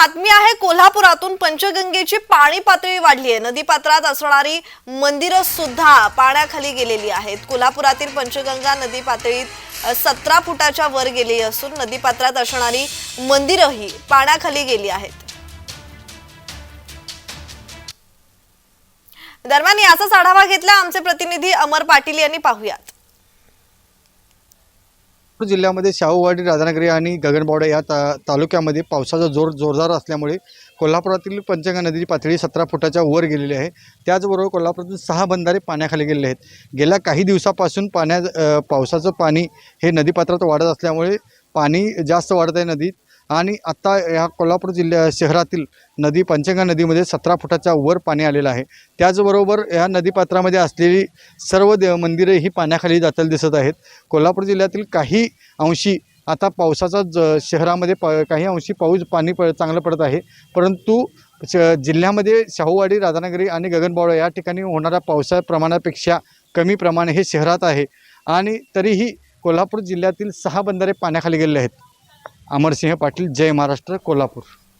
बातमी आहे कोल्हापुरातून पंचगंगेची पाणी पातळी वाढली आहे नदीपात्रात असणारी मंदिरं सुद्धा पाण्याखाली गेलेली आहेत. कोल्हापुरातील पंचगंगा नदी पातळीत सतरा फुटाच्या वर गेली असून नदीपात्रात असणारी मंदिरंही पाण्याखाली गेली आहेत. दरम्यान याचाच आढावा घेतला आमचे प्रतिनिधी अमर पाटील यांनी पाहुयात. नागपूर जिल्ह्यामध्ये शाहूवाडी राधानगरी आणि गगनबावडा या ता तालुक्यामध्ये पावसाचा जोर जोरदार असल्यामुळे कोल्हापुरातील पंचगंगा नदीची पातळी सतरा फुटाच्या वर गेलेली आहे. त्याचबरोबर कोल्हापुरातील सहा बंधारे पाण्याखाली गेलेले आहेत. गेल्या काही दिवसापासून पाण्या पावसाचं पाणी हे नदीपात्रात वाढत असल्यामुळे पाणी जास्त वाढत आहे नदीत. आणि आत्ता ह्या कोल्हापूर जिल्ह्या शहरातील नदी पंचगंगा नदीमध्ये सतरा फुटाच्या वर पाणी आलेलं आहे. त्याचबरोबर ह्या नदीपात्रामध्ये असलेली सर्व देव मंदिरे ही पाण्याखाली जाताना दिसत आहेत. कोल्हापूर जिल्ह्यातील काही अंशी आता पावसाचा ज शहरामध्ये प काही अंशी पाऊस पाणी प चांगलं पडत आहे. परंतु श जिल्ह्यामध्ये शाहूवाडी राधानगरी आणि गगनबावडा या ठिकाणी होणाऱ्या पावसा प्रमाणापेक्षा कमी प्रमाण हे शहरात आहे. आणि तरीही कोल्हापूर जिल्ह्यातील सहा बंधारे पाण्याखाली गेलेले आहेत. अमरसिंह पाटील जय महाराष्ट्र कोल्हापूर.